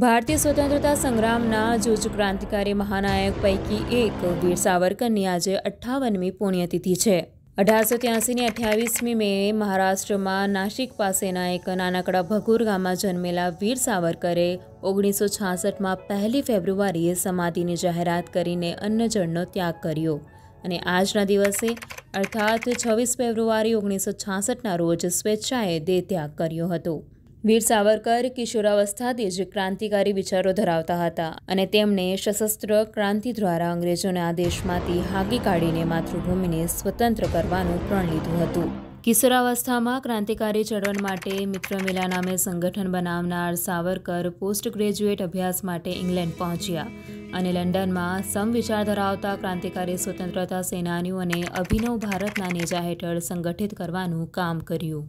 ભારતીય સ્વતંત્રતા સંગ્રામના જૂજ ક્રાંતિકારી મહાનાયક પૈકી એક વીર સાવરકરની આજે અઠ્ઠાવનમી પુણ્યતિથિ છે. અઢારસો ત્યાસીની અઠ્યાવીસમી મે મહારાષ્ટ્રમાં નાશિક પાસેના એક નાનકડા ભગુર ગામમાં જન્મેલા વીર સાવરકરે ઓગણીસો છાસઠમાં પહેલી ફેબ્રુઆરીએ સમાધિની જાહેરાત કરીને અન્નજળનો ત્યાગ કર્યો અને આજના દિવસે, અર્થાત છવ્વીસ ફેબ્રુઆરી ઓગણીસો છાસઠના રોજ સ્વેચ્છાએ દેહ ત્યાગ કર્યો હતો. વીર સાવરકર કિશોરાવસ્થાથી જ ક્રાંતિકારી વિચારો ધરાવતા હતા અને તેમણે સશસ્ત્ર ક્રાંતિ દ્વારા અંગ્રેજોના આદેશમાંથી હાકી કાઢીને માતૃભૂમિને સ્વતંત્ર કરવાનું પ્રણ લીધું હતું. કિશોરાવસ્થામાં ક્રાંતિકારી ચળવળ માટે મિત્ર મિલા નામે સંગઠન બનાવનાર સાવરકર પોસ્ટ ગ્રેજ્યુએટ અભ્યાસ માટે ઇંગ્લેન્ડ પહોંચ્યા અને લંડનમાં સમવિચાર ધરાવતા ક્રાંતિકારી સ્વતંત્રતા સેનાનીઓને અભિનવ ભારતના નેજા હેઠળ સંગઠિત કરવાનું કામ કર્યું.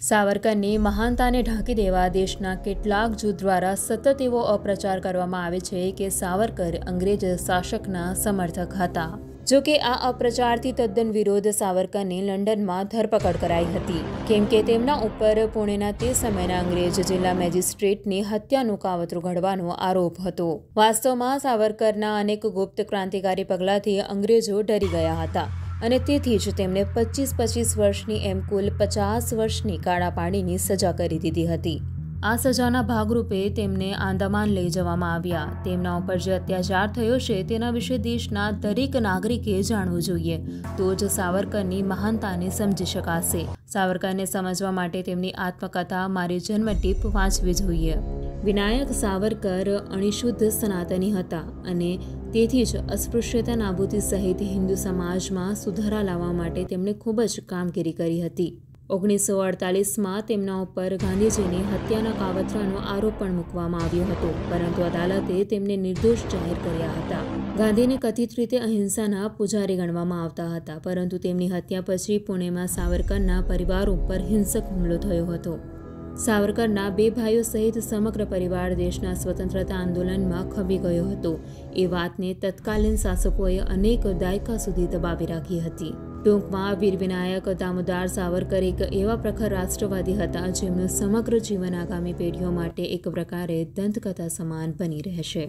સાવરકરની મહાનતાને ઢાંકી દેવા દેશના કેટલાક જૂથ દ્વારા સતત એવો અપ્રચાર કરવામાં આવે છે કે સાવરકર અંગ્રેજ શાસકના સમર્થક હતા. જો કે આ અપ્રચારથી તદ્દન વિરોધ સાવરકરની લંડનમાં ધરપકડ કરાઈ હતી. કેમ કે તેમના ઉપર પુણેના તે સમયના અંગ્રેજ જિલ્લા મેજિસ્ટ્રેટની હત્યાનું કાવતરું ઘડવાનો આરોપ હતો. વાસ્તવમાં સાવરકરના અનેક ગુપ્ત ક્રાંતિકારી પગલાંથી અંગ્રેજો ડરી ગયા હતા. અને તેથી જ તેમને પચીસ પચીસ વર્ષની એમ કુલ પચાસ વર્ષની કાળા પાણીની સજા કરી દીધી હતી. આ સજાના ભાગરૂપે તેમને આંદામાન લઈ જવામાં આવ્યા. તેમના ઉપર જે અત્યાચાર થયો છે તેના વિશે દેશના દરેક નાગરિકે જાણવું જોઈએ. તો જ સાવરકરની મહાનતાને સમજી શકાશે. સાવરકરને સમજવા માટે તેમની આત્મકથા મારી જન્મટીપ વાંચવી જોઈએ. વિનાયક સાવરકર અણિશુદ્ધ સનાતની હતા અને તેથી જ અસ્પૃશ્યતા નાબૂદી સહિત હિન્દુ સમાજમાં સુધારા લાવવા માટે તેમણે ખૂબ જ કામગીરી કરી હતી. ઓગણીસો અડતાલીસમાં તેમના ઉપર ગાંધીજીની હત્યાના કાવતરાનો આરોપ પણ મૂકવામાં આવ્યો હતો, પરંતુ અદાલતે તેમને નિર્દોષ જાહેર કર્યા હતા. ગાંધીને કથિત રીતે અહિંસાના પૂજારી ગણવામાં આવતા હતા, પરંતુ તેમની હત્યા પછી પુણેમાં સાવરકરના પરિવાર ઉપર હિંસક હુમલો થયો હતો. સાવરકરના બે ભાઈઓ સહિત સમગ્ર પરિવાર દેશના સ્વતંત્રતા આંદોલનમાં ખબી ગયો હતો. એ વાતને તત્કાલીન શાસકોએ અનેક દાયકા સુધી દબાવી રાખી હતી. ટૂંકમાં વીર વિનાયક દામોદાર સાવરકર એક એવા પ્રખર રાષ્ટ્રવાદી હતા જેમનું સમગ્ર જીવન આગામી પેઢીઓ માટે એક પ્રકારે દંતકથા સમાન બની રહેશે.